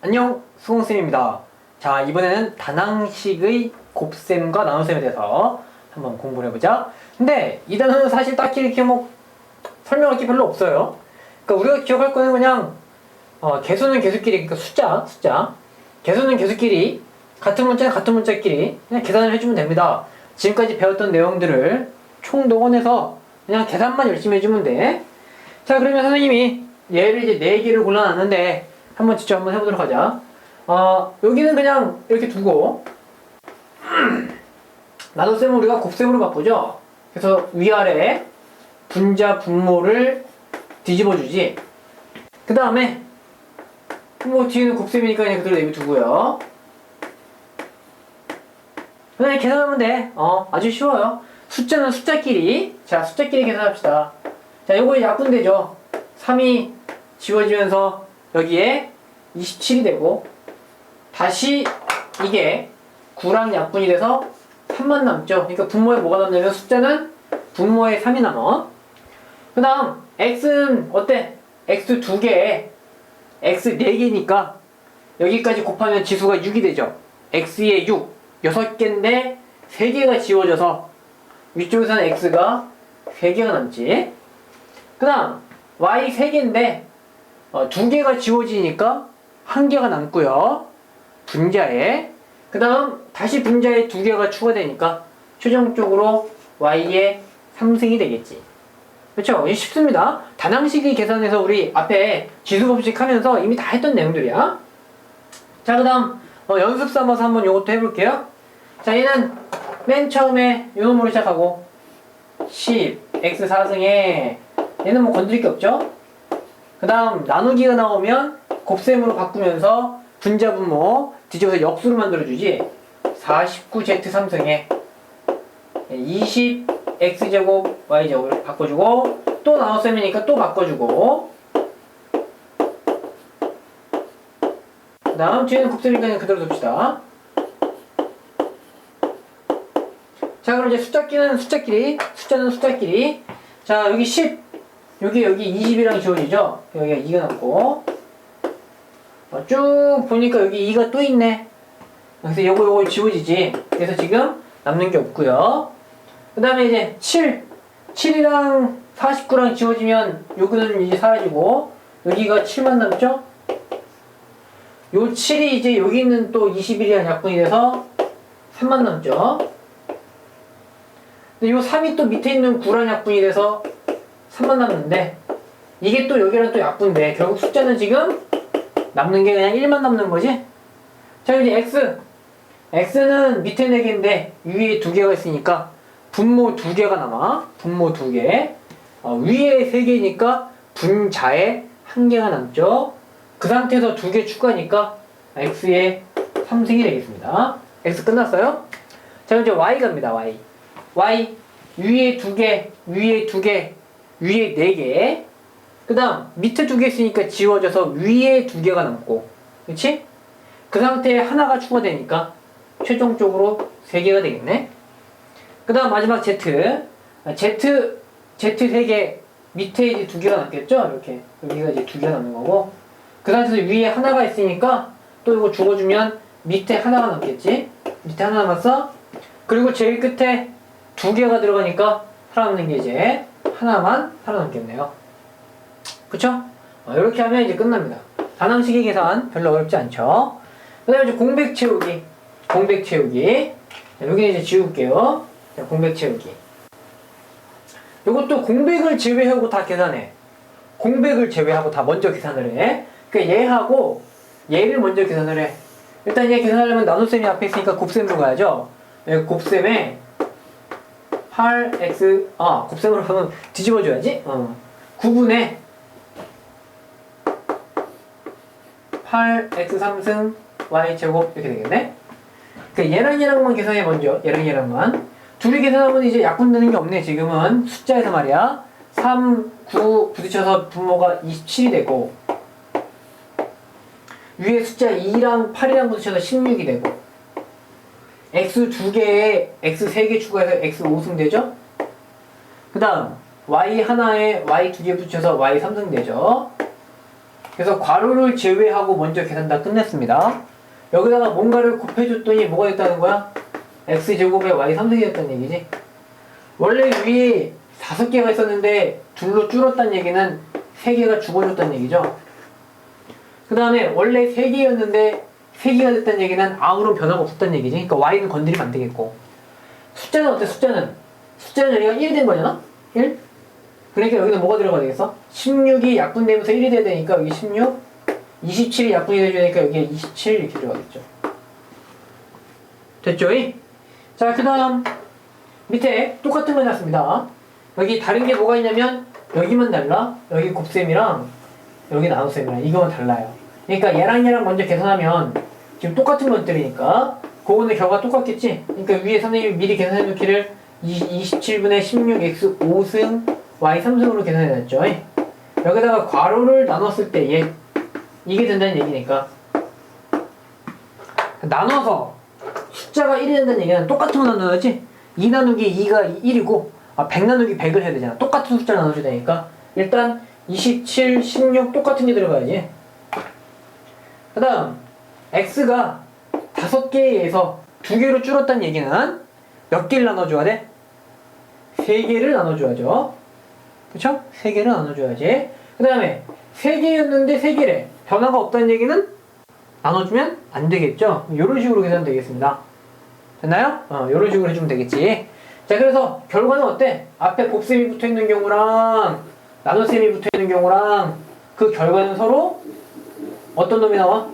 안녕 수공쌤입니다. 자 이번에는 다낭식의 곱셈과 나눗셈에 대해서 한번 공부를 해보자. 근데 이 단어는 사실 딱히 이렇게 뭐 설명할 게 별로 없어요. 그러니까 우리가 기억할 거는 그냥 어, 개수는 개수끼리 그러니까 숫자 숫자. 개수는 개수끼리 같은 문자는 같은 문자끼리 그냥 계산을 해주면 됩니다. 지금까지 배웠던 내용들을 총동원해서 그냥 계산만 열심히 해주면 돼자 그러면 선생님이 얘를 이제 네 개를 골라놨는데 한번 직접 한번 해보도록 하자. 어, 여기는 그냥 이렇게 두고 나눗셈을 우리가 곱셈으로 바꾸죠. 그래서 위아래 분자 분모를 뒤집어 주지. 그 다음에 뭐 뒤에는 곱셈이니까 그냥 그대로 내비두고요. 그냥 계산하면 돼. 어, 아주 쉬워요. 숫자는 숫자끼리. 자, 숫자끼리 계산합시다. 자, 요거 약분되죠. 3이 지워지면서 여기에 27이 되고 다시 이게 9랑 약분이 돼서 3만 남죠. 그러니까 분모에 뭐가 남냐면 숫자는 분모에 3이 남아. 그 다음 x는 어때? x 두 개에 x 네 개니까 여기까지 곱하면 지수가 6이 되죠. x에 6, 6개인데 3개가 지워져서 위쪽에서는 x가 3개가 남지. 그 다음 y 3개인데 어, 두 개가 지워지니까 한 개가 남고요. 분자에 그 다음 다시 분자에 두 개가 추가되니까 최종적으로 y의 3승이 되겠지. 그렇죠? 쉽습니다. 단항식의 계산에서 우리 앞에 지수법칙 하면서 이미 다 했던 내용들이야. 자, 그 다음 어, 연습 삼아서 한번 이것도 해볼게요. 자, 얘는 맨 처음에 요 놈으로 시작하고 10, x 4승에 얘는 뭐 건드릴 게 없죠? 그 다음 나누기가 나오면 곱셈으로 바꾸면서 분자 분모 뒤집어서 역수로 만들어주지. 49z 3승에 20x제곱 y제곱을 바꿔주고 또 나눗셈이니까 또 바꿔주고. 그 다음 뒤에는 곱셈이니까 그대로 둡시다. 자 그럼 이제 숫자끼는 숫자끼리 숫자는 숫자끼리. 자 여기 10 여기 여기 20이랑 지워지죠? 여기가 2가 남고 어, 쭉 보니까 여기 2가 또 있네 그래서 요거 요거 지워지지 그래서 지금 남는 게 없고요 그 다음에 이제 7 7이랑 49랑 지워지면 요거는 이제 사라지고 여기가 7만 남죠? 요 7이 이제 여기 있는 또 21이랑 약분이 돼서 3만 남죠? 근데 요 3이 또 밑에 있는 9랑 약분이 돼서 3만 남는데 이게 또 여기랑 또 약분데 결국 숫자는 지금 남는 게 그냥 1만 남는 거지? 자 이제 x. X는 밑에 4개인데 위에 2개가 있으니까 분모 2개가 남아. 분모 2개. 어, 위에 3개니까 분자에 1개가 남죠. 그 상태에서 2개 추가니까 x의 3승이 되겠습니다. X 끝났어요? 자 이제 y 갑니다 y. Y. 위에 2개 위에 2개 위에 4개 그 다음 밑에 두 개 있으니까 지워져서 위에 두 개가 남고 그렇지? 그 상태에 하나가 추가되니까 최종적으로 세 개가 되겠네 그 다음 마지막 Z 아, Z Z 세개 밑에 이제 두 개가 남겠죠? 이렇게 여기가 이제 두 개가 남는 거고 그 상태에서 위에 하나가 있으니까 또 이거 죽어주면 밑에 하나가 남겠지? 밑에 하나 남았어? 그리고 제일 끝에 두 개가 들어가니까 살아남는 게 이제 하나만 살아남겠네요. 그쵸? 어, 이렇게 하면 이제 끝납니다. 단항식의 계산 별로 어렵지 않죠? 그 다음에 이제 공백 채우기. 공백 채우기. 자, 여기는 이제 지울게요. 자, 공백 채우기. 이것도 공백을 제외하고 다 계산해. 공백을 제외하고 다 먼저 계산을 해. 그러니까 얘하고 얘를 먼저 계산을 해. 일단 얘 계산하려면 나눗셈이 앞에 있으니까 곱셈으로 가야죠. 여기 곱셈에 8x 아 곱셈으로 하면 뒤집어줘야지. 어. 9분의 8x 3승 y 제곱 이렇게 되겠네. 그 얘랑 얘랑만 계산해 먼저. 얘랑 얘랑만. 둘이 계산하면 이제 약분되는 게 없네. 지금은 숫자에서 말이야. 3, 9 부딪혀서 분모가 27이 되고 위에 숫자 2랑 8이랑 부딪혀서 16이 되고 x 두 개에 x 세 개 추가해서 x 5승 되죠? 그 다음 y 하나에 y 두 개 붙여서 y 3승 되죠? 그래서 괄호를 제외하고 먼저 계산 다 끝냈습니다. 여기다가 뭔가를 곱해줬더니 뭐가 됐다는 거야? x제곱에 y 3승이 됐다는 얘기지. 원래 위에 다섯 개가 있었는데 둘로 줄었다는 얘기는 세 개가 죽어졌다는 얘기죠. 그 다음에 원래 세 개였는데 세 개가 됐다는 얘기는 아무런 변화가 없었다는 얘기지. 그러니까 y는 건드리면 안 되겠고. 숫자는 어때? 숫자는 숫자는 여기가 1이 된 거잖아? 1? 그러니까 여기는 뭐가 들어가야 되겠어? 16이 약분되면서 1이 돼야 되니까 여기 16 27이 약분이 되니까 여기에 27 이렇게 들어가겠죠 됐죠? 자, 그 다음 밑에 똑같은 거 해놨습니다 여기 다른 게 뭐가 있냐면 여기만 달라 여기 곱셈이랑 여기 나눗셈이랑 이거만 달라요 그러니까 얘랑 얘랑 먼저 계산하면 지금 똑같은 것들이니까. 그거는 결과 똑같겠지? 그러니까 위에 선생님이 미리 계산해 놓기를 27분의 16x 5승 y 3승으로 계산해 놨죠. 여기다가 괄호를 나눴을 때 얘 이게 된다는 얘기니까. 나눠서 숫자가 1이 된다는 얘기는 똑같은 거 나눠야지. 2 나누기 2가 1이고 아, 100 나누기 100을 해야 되잖아. 똑같은 숫자를 나눠줘야 되니까. 일단 27, 16 똑같은 게 들어가야지. 그 다음 x가 다섯 개에서 두 개로 줄었다는 얘기는 몇 개를 나눠줘야 돼? 세 개를 나눠줘야죠 그쵸? 세 개를 나눠줘야지 그 다음에 세 개였는데 세 개래 변화가 없다는 얘기는 나눠주면 안 되겠죠? 이런 식으로 계산되겠습니다. 됐나요? 어, 이런 식으로 해주면 되겠지. 자, 그래서 결과는 어때? 앞에 곱셈이 붙어 있는 경우랑 나눗셈이 붙어 있는 경우랑 그 결과는 서로 어떤 놈이 나와?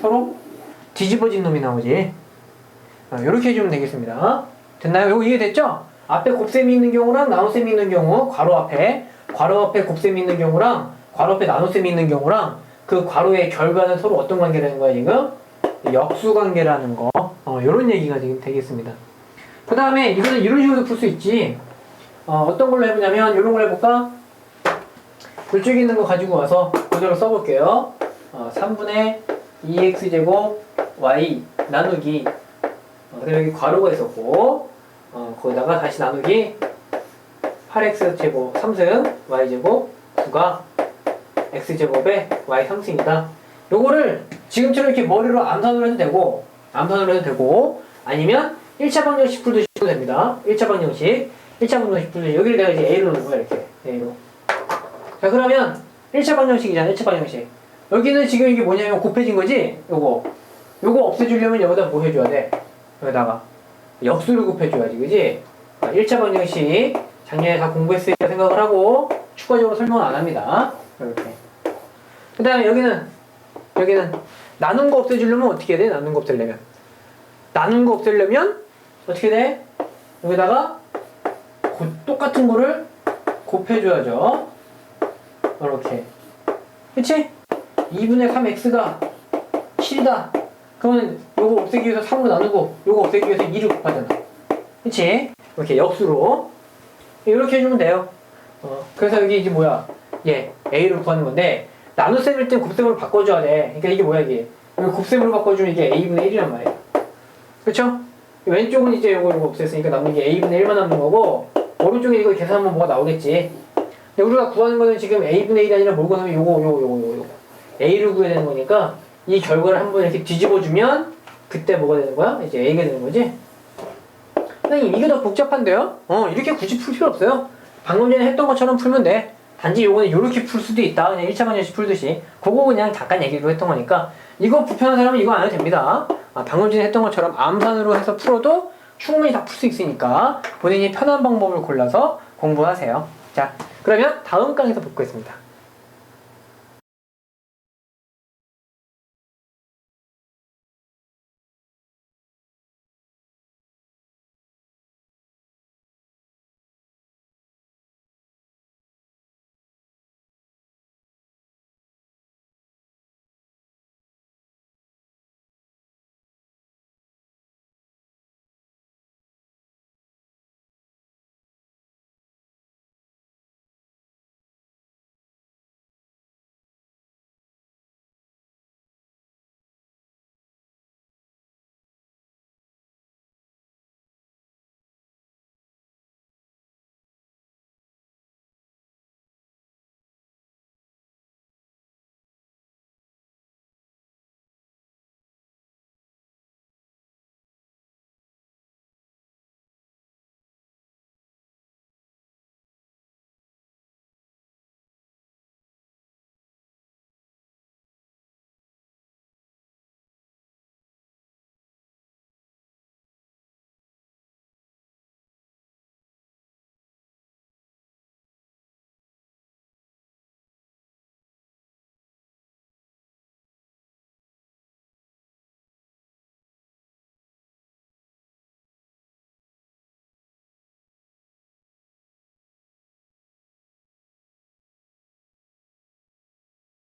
서로 뒤집어진 놈이 나오지. 어, 이렇게 해주면 되겠습니다. 됐나요? 이거 이해됐죠? 앞에 곱셈이 있는 경우랑 나눗셈이 있는 경우, 괄호 앞에, 괄호 앞에 곱셈이 있는 경우랑 괄호 앞에 나눗셈이 있는 경우랑 그 괄호의 결과는 서로 어떤 관계라는 거야 지금? 역수 관계라는 거. 어, 요런 얘기가 지금 되겠습니다. 그 다음에 이거는 이런 식으로 풀 수 있지. 어, 어떤 걸로 해보냐면 이런 걸 해볼까? 둘쪽에 있는 거 가지고 와서 그대로 써볼게요. 어, 3분의 2x제곱 y 나누기. 어, 그다음에 여기 괄호가 있었고 어, 거기다가 다시 나누기 8x제곱 3승 y제곱 9가 x제곱에 y 3승이다. 요거를 지금처럼 이렇게 머리로 암산으로 해도 되고 암산으로 해도 되고 아니면 1차 방정식 풀듯이 해도 됩니다. 1차 방정식. 1차 방정식 풀듯이 여기를 내가 이제 A로 넣는 거야 이렇게. A로. 자 그러면 1차 방정식이잖아 1차 방정식 여기는 지금 이게 뭐냐면 곱해진 거지? 요거. 요거 없애주려면 여기다 뭐 해줘야 돼? 여기다가 역수를 곱해줘야지 그지? 1차 방정식 작년에 다 공부했으니까 생각을 하고 추가적으로 설명은 안 합니다. 이렇게. 그 다음에 여기는 여기는 나눈 거 없애주려면 어떻게 해야 돼? 나눈 거 없애려면. 나눈 거 없애려면 어떻게 돼? 여기다가 고- 똑같은 거를 곱해줘야죠. 이렇게. 그치? 2분의 3x가 7이다. 그러면 요거 없애기 위해서 3으로 나누고 요거 없애기 위해서 2를 곱하잖아. 그치? 이렇게 역수로. 이렇게 해주면 돼요. 어, 그래서 여기 이제 뭐야? 얘 a를 구하는 건데 나눗셈일 땐 곱셈으로 바꿔줘야 돼. 그러니까 이게 뭐야 이게? 여기 곱셈으로 바꿔주면 이게 a분의 1이란 말이야. 그쵸? 왼쪽은 이제 요거 요거 없앴으니까 남는 게 a분의 1만 남는 거고 오른쪽에 이거 계산하면 뭐가 나오겠지? 근데 우리가 구하는 거는 지금 a분의 1이 아니라 뭘 구하면 요거 요거 요거 요거 요거 a를 구해야 되는 거니까 이 결과를 한번 이렇게 뒤집어주면 그때 뭐가 되는 거야? 이제 a가 되는 거지? 선생님 이게 더 복잡한데요? 어 이렇게 굳이 풀 필요 없어요. 방금 전에 했던 것처럼 풀면 돼. 단지 요거는 요렇게 풀 수도 있다. 그냥 1차 방정식 풀듯이. 그거 그냥 잠깐 얘기로 했던 거니까. 이거 불편한 사람은 이거 안 해도 됩니다. 아, 방금 전에 했던 것처럼 암산으로 해서 풀어도 충분히 다 풀 수 있으니까 본인이 편한 방법을 골라서 공부하세요. 자 그러면 다음 강에서 뵙겠습니다